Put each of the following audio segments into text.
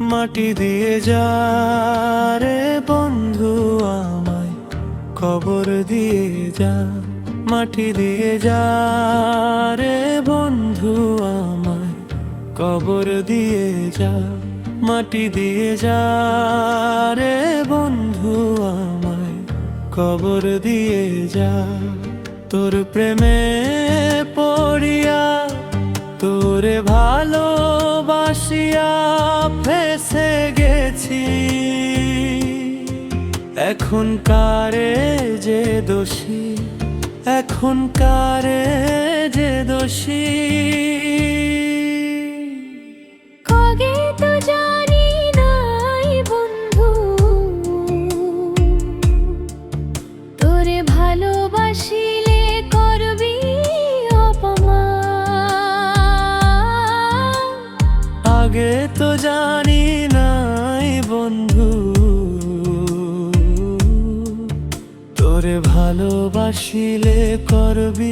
মাটি দিয়ে যা রে বন্ধু আমায়, কবর দিয়ে যা, মাটি দিয়ে যা রে বন্ধু আমায়, কবর দিয়ে যা, মাটি দিয়ে যা রে বন্ধু আমায়, কবর দিয়ে যা। তোর প্রেমে পড়িয়া তোরে ভালোবাসিয়া ফেসে গেছি। এখন কারে যে দোষী? এখন কারে যে দোষী? তো জানি নাই বন্ধু। তোরে ভালোবাসিলে করবি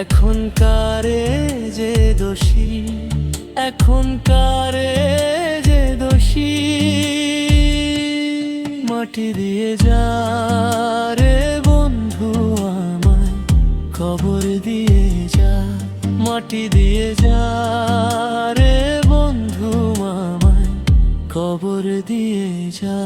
এখন কারে যে দোষী এখন কারে যে দোষী। মাটি দিয়ে যা রে বন্ধু আমায় খবর দিয়ে যা। মাটি দিয়ে যা রে বন্ধু আমায় কবর দিয়ে যা।